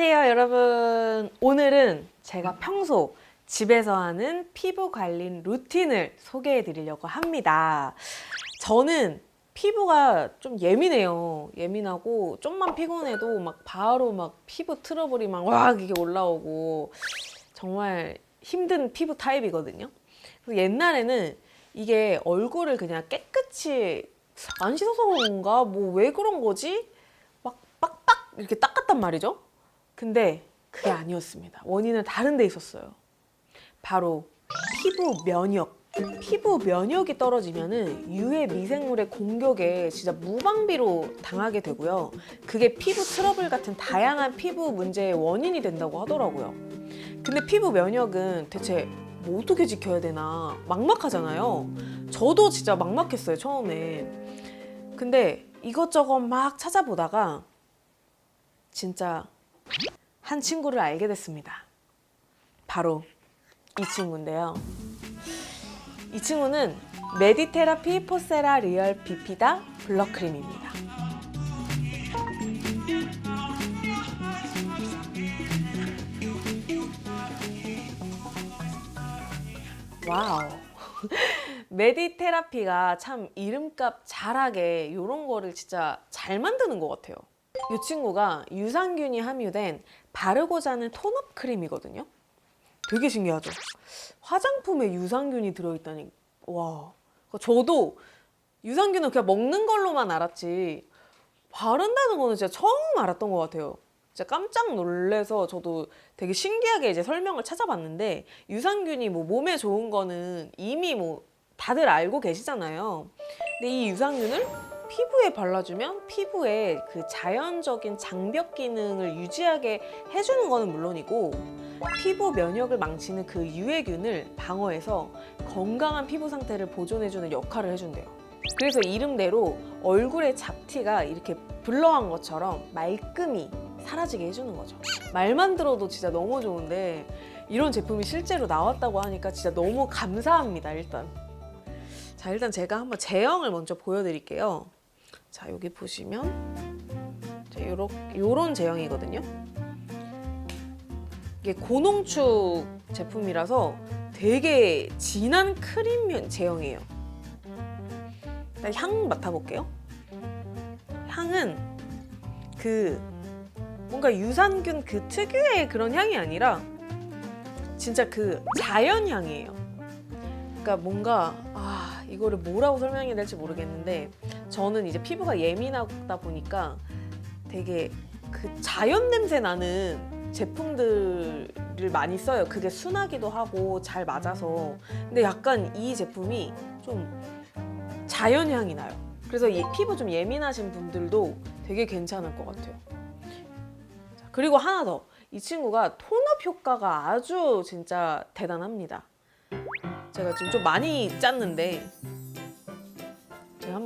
안녕하세요, 여러분. 오늘은 제가 평소 집에서 하는 피부 관리 루틴을 소개해 드리려고 합니다. 저는 피부가 좀 예민해요. 예민하고 좀만 피곤해도 막 바로 막 피부 트러블이 막 와 이게 올라오고 정말 힘든 피부 타입이거든요. 그래서 옛날에는 이게 얼굴을 그냥 깨끗이 안 씻어서 그런가 뭐 왜 그런 거지? 막 빡빡 이렇게 닦았단 말이죠. 근데 그게 아니었습니다. 원인은 다른 데 있었어요. 바로 피부 면역. 피부 면역이 떨어지면은 유해 미생물의 공격에 진짜 무방비로 당하게 되고요. 그게 피부 트러블 같은 다양한 피부 문제의 원인이 된다고 하더라고요. 근데 피부 면역은 대체 뭐 어떻게 지켜야 되나 막막하잖아요. 저도 진짜 막막했어요, 처음에. 근데 이것저것 막 찾아보다가 진짜 한 친구를 알게 됐습니다. 바로 이 친구인데요. 이 친구는 메디테라피 포세라 리얼 비피다 블러크림입니다. 와우. 메디테라피가 참 이름값 잘하게 이런 거를 진짜 잘 만드는 것 같아요. 이 친구가 유산균이 함유된 바르고 자는 톤업 크림이거든요. 되게 신기하죠? 화장품에 유산균이 들어있다니, 와. 저도 유산균은 그냥 먹는 걸로만 알았지, 바른다는 거는 진짜 처음 알았던 것 같아요. 진짜 깜짝 놀래서 저도 되게 신기하게 이제 설명을 찾아봤는데, 유산균이 뭐 몸에 좋은 거는 이미 뭐 다들 알고 계시잖아요. 근데 이 유산균을 피부에 발라주면 피부에 그 자연적인 장벽 기능을 유지하게 해주는 거는 물론이고 피부 면역을 망치는 그 유해균을 방어해서 건강한 피부 상태를 보존해주는 역할을 해준대요. 그래서 이름대로 얼굴의 잡티가 이렇게 블러한 것처럼 말끔히 사라지게 해주는 거죠. 말만 들어도 진짜 너무 좋은데 이런 제품이 실제로 나왔다고 하니까 진짜 너무 감사합니다, 일단. 자, 일단 제가 한번 제형을 먼저 보여드릴게요. 자, 여기 보시면 자, 요런, 요런 제형이거든요. 이게 고농축 제품이라서 되게 진한 크림 제형이에요. 일단 향 맡아볼게요. 향은 그 뭔가 유산균 그 특유의 그런 향이 아니라 진짜 그 자연 향이에요. 그러니까 뭔가 아 이거를 뭐라고 설명해야 될지 모르겠는데 저는 이제 피부가 예민하다 보니까 되게 그 자연 냄새 나는 제품들을 많이 써요. 그게 순하기도 하고 잘 맞아서. 근데 약간 이 제품이 좀 자연 향이 나요. 그래서 이 피부 좀 예민하신 분들도 되게 괜찮을 것 같아요. 자, 그리고 하나 더. 이 친구가 톤업 효과가 아주 진짜 대단합니다. 제가 지금 좀 많이 짰는데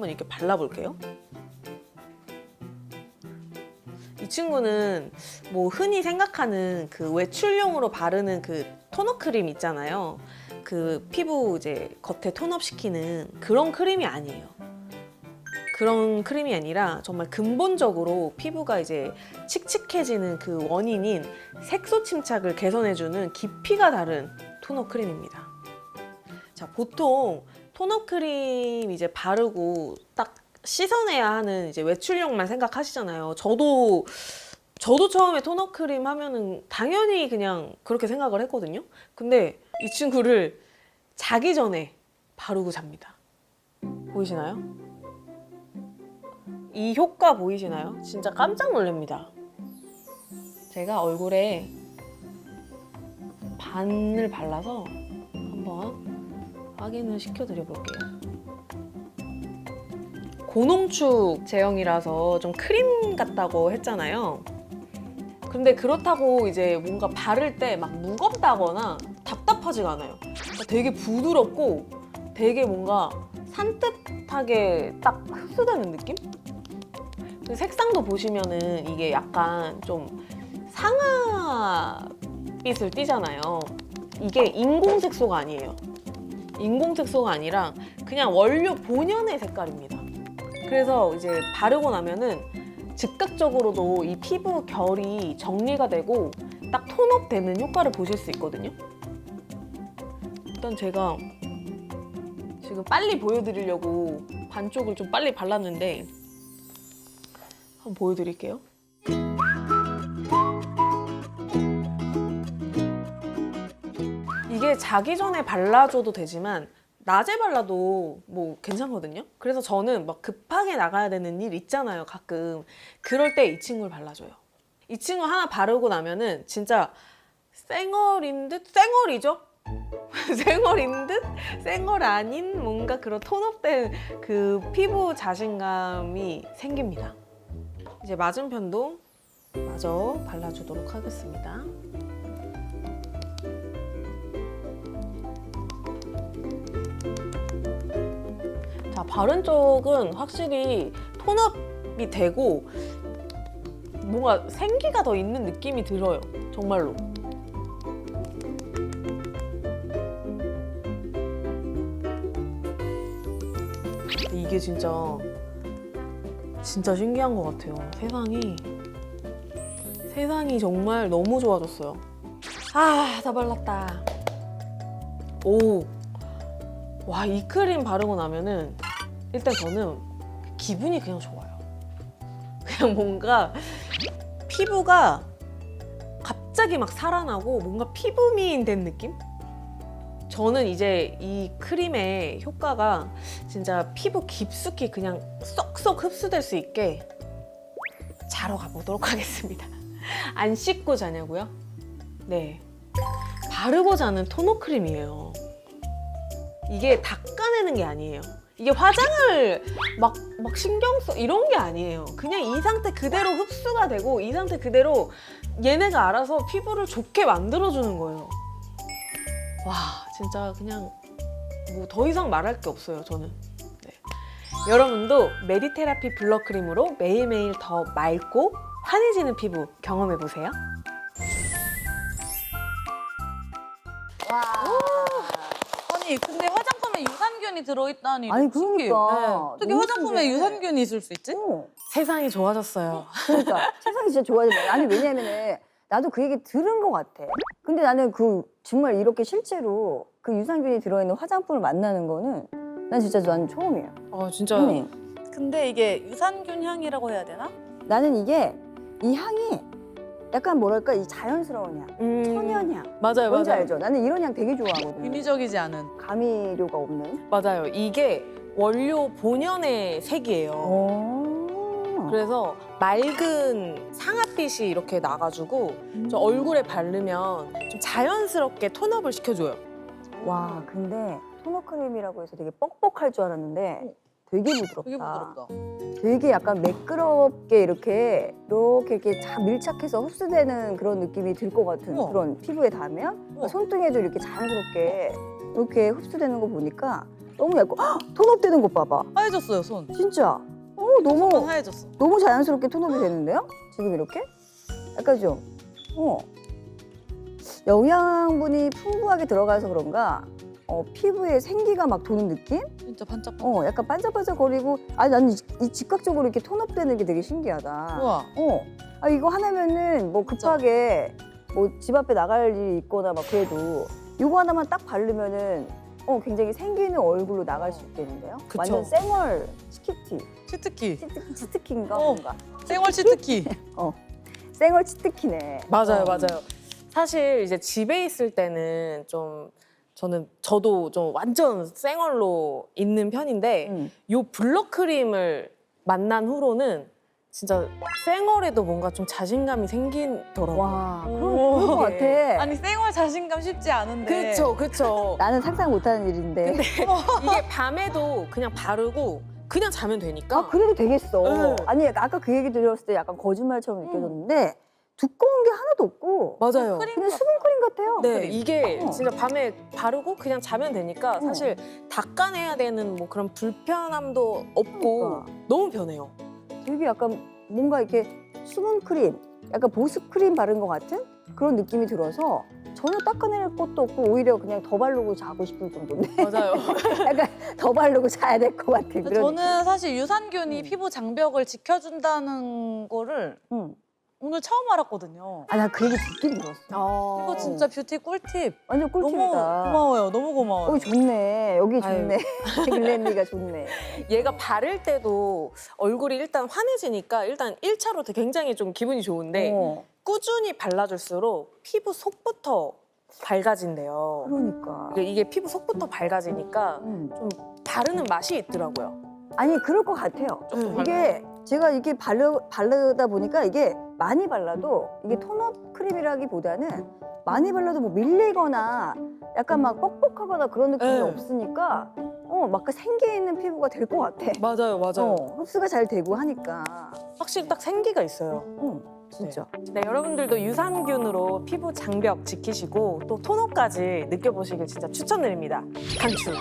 한번 이렇게 발라볼게요. 이 친구는 뭐 흔히 생각하는 그 외출용으로 바르는 그 토너 크림 있잖아요. 그 피부 이제 겉에 톤업 시키는 그런 크림이 아니에요. 그런 크림이 아니라 정말 근본적으로 피부가 이제 칙칙해지는 그 원인인 색소 침착을 개선해주는 깊이가 다른 토너 크림입니다. 자, 보통 토너 크림 이제 바르고 딱 씻어내야 하는 이제 외출용만 생각하시잖아요. 저도 저도 처음에 토너 크림 하면은 당연히 그냥 그렇게 생각을 했거든요. 근데 이 친구를 자기 전에 바르고 잡니다. 보이시나요? 이 효과 보이시나요? 진짜 깜짝 놀랍니다. 제가 얼굴에 반을 발라서 한번 확인을 시켜드려 볼게요. 고농축 제형이라서 좀 크림 같다고 했잖아요. 근데 그렇다고 이제 뭔가 바를 때 막 무겁다거나 답답하지가 않아요. 그러니까 되게 부드럽고 되게 뭔가 산뜻하게 딱 흡수되는 느낌? 그 색상도 보시면은 이게 약간 좀 상아빛을 띠잖아요. 이게 인공 색소가 아니에요. 인공 색소가 아니라 그냥 원료 본연의 색깔입니다. 그래서 이제 바르고 나면은 즉각적으로도 이 피부 결이 정리가 되고 딱 톤업 되는 효과를 보실 수 있거든요. 일단 제가 지금 빨리 보여드리려고 반쪽을 좀 빨리 발랐는데 한번 보여드릴게요. 이게 자기 전에 발라줘도 되지만 낮에 발라도 뭐 괜찮거든요. 그래서 저는 막 급하게 나가야 되는 일 있잖아요. 가끔 그럴 때 이 친구를 발라줘요. 이 친구 하나 바르고 나면은 진짜 쌩얼인 듯 쌩얼이죠. 쌩얼인 듯 쌩얼 아닌 뭔가 그런 톤업된 그 피부 자신감이 생깁니다. 이제 맞은편도 마저 발라주도록 하겠습니다. 자, 바른 쪽은 확실히 톤업이 되고 뭔가 생기가 더 있는 느낌이 들어요. 정말로. 이게 진짜 진짜 신기한 것 같아요. 세상이 세상이 정말 너무 좋아졌어요. 아, 다 발랐다. 오, 와, 이 크림 바르고 나면은 일단 저는 기분이 그냥 좋아요. 그냥 뭔가 피부가 갑자기 막 살아나고 뭔가 피부 미인 된 느낌? 저는 이제 이 크림의 효과가 진짜 피부 깊숙이 그냥 쏙쏙 흡수될 수 있게 자러 가보도록 하겠습니다. 안 씻고 자냐고요? 네. 바르고 자는 토너 크림이에요. 이게 닦아내는 게 아니에요. 이게 화장을 막, 막 신경 써 이런 게 아니에요. 그냥 이 상태 그대로 흡수가 되고 이 상태 그대로 얘네가 알아서 피부를 좋게 만들어주는 거예요. 와, 진짜 그냥 뭐 더 이상 말할 게 없어요, 저는. 네. 여러분도 메디테라피 블러 크림으로 매일매일 더 맑고 환해지는 피부 경험해 보세요. 와. 아니 근데 화장품에 유산균이 들어있다니 아니. 그러니까 네. 어떻게 너무 화장품에 신기해. 유산균이 있을 수 있지? 어, 세상이 좋아졌어요. 그러니까 세상이 진짜 좋아지네. 아니 왜냐면은 나도 그 얘기 들은 것 같아. 근데 나는 그 정말 이렇게 실제로 그 유산균이 들어있는 화장품을 만나는 거는 난 진짜 난 처음이에요. 어, 진짜. 응. 근데 이게 유산균 향이라고 해야 되나? 나는 이게 이 향이 약간 뭐랄까 이 자연스러운 향, 음, 천연 향. 맞아요, 뭔지 맞아요. 알죠? 나는 이런 향 되게 좋아하거든. 인위적이지 않은. 가미료가 없는. 맞아요. 이게 원료 본연의 색이에요. 오. 그래서 맑은 상아빛이 이렇게 나가지고 저 얼굴에 바르면 좀 자연스럽게 톤업을 시켜줘요. 와 근데 토너 크림이라고 해서 되게 뻑뻑할 줄 알았는데 되게 부드럽다. 되게 부드럽다. 되게 약간 매끄럽게 이렇게 이렇게 이렇게 잘 밀착해서 흡수되는 그런 느낌이 들 것 같은 우와. 그런 피부에 닿으면 우와. 손등에도 이렇게 자연스럽게 이렇게 흡수되는 거 보니까 너무 얇고 헉! 톤업되는 것 봐봐 하얘졌어요 손. 진짜 어 너무 손 하얘졌어. 너무 자연스럽게 톤업이 되는데요 지금 이렇게 약간 좀 어 영양분이 풍부하게 들어가서 그런가 어, 피부에 생기가 막 도는 느낌 진짜 반짝. 어 약간 반짝반짝거리고 아니 나는 이, 이 즉각적으로 이렇게 톤업되는 게 되게 신기하다 우와. 어. 아 이거 하나면은 뭐 급하게 뭐 집 앞에 나갈 일이 있거나 막 그래도 이거 하나만 딱 바르면은 어 굉장히 생기는 얼굴로 나갈 수 있겠는데요? 그쵸. 완전 쌩얼 치키티, 치트키. 치트, 치트키인가 어. 뭔가 생활 치트키. 쌩얼 치트키네. 맞아요, 어. 맞아요. 사실 이제 집에 있을 때는 좀 저는 저도 좀 완전 쌩얼로 있는 편인데 음. 요 블러 크림을 만난 후로는 진짜 쌩얼에도 뭔가 좀 자신감이 생기더라고요. 와 그런, 것 같아. 아니 생활 자신감 쉽지 않은데. 그쵸, 그쵸. 나는 상상 못하는 일인데. 이게 밤에도 그냥 바르고 그냥 자면 되니까. 아 그래도 되겠어. 응. 아니 아까 그 얘기 들었을 때 약간 거짓말처럼 느껴졌는데 두꺼운 게 하나도 없고 맞아요. 그냥. 수분 크림 같아요. 네, 크림. 이게 어. 진짜 밤에 바르고 그냥 자면 되니까 사실 닦아내야 되는 뭐 그런 불편함도 없고 그러니까. 너무 편해요. 되게 약간 뭔가 이렇게 수분 크림, 약간 보습 크림 바른 것 같은 그런 느낌이 들어서 전혀 닦아낼 것도 없고 오히려 그냥 더 바르고 자고 싶을 정도인데 맞아요. 약간 더 바르고 자야 될 것 같아. 그러니까. 저는 사실 유산균이 음. 피부 장벽을 지켜준다는 거를 응. 오늘 처음 알았거든요. 아, 나 그 얘기 듣긴 들었어. 이거 진짜 뷰티 꿀팁. 완전 너무 꿀팁이다. 고마워요. 너무 고마워요. 여기 좋네. 여기 좋네. 글랜리가 좋네. 얘가 바를 때도 얼굴이 일단 환해지니까 일단 1차로 굉장히 좀 기분이 좋은데 어, 꾸준히 발라줄수록 피부 속부터 밝아진대요. 그러니까. 이게- 이게 피부 속부터 밝아지니까 음. 좀 바르는 맛이 있더라고요. 아니 그럴 것 같아요. 음. 이게 제가 이게 바르, 바르다 보니까 이게 많이 발라도 이게 톤업 크림이라기보다는 많이 발라도 뭐 밀리거나 약간 막 뻑뻑하거나 그런 느낌이 네. 없으니까 어, 막 생기 있는 피부가 될 것 같아. 맞아요, 맞아요. 어, 흡수가 잘 되고 하니까. 확실히 딱 생기가 있어요. 응, 진짜. 네, 여러분들도 유산균으로 피부 장벽 지키시고 또 토너까지 느껴보시길 진짜 추천드립니다. 강추.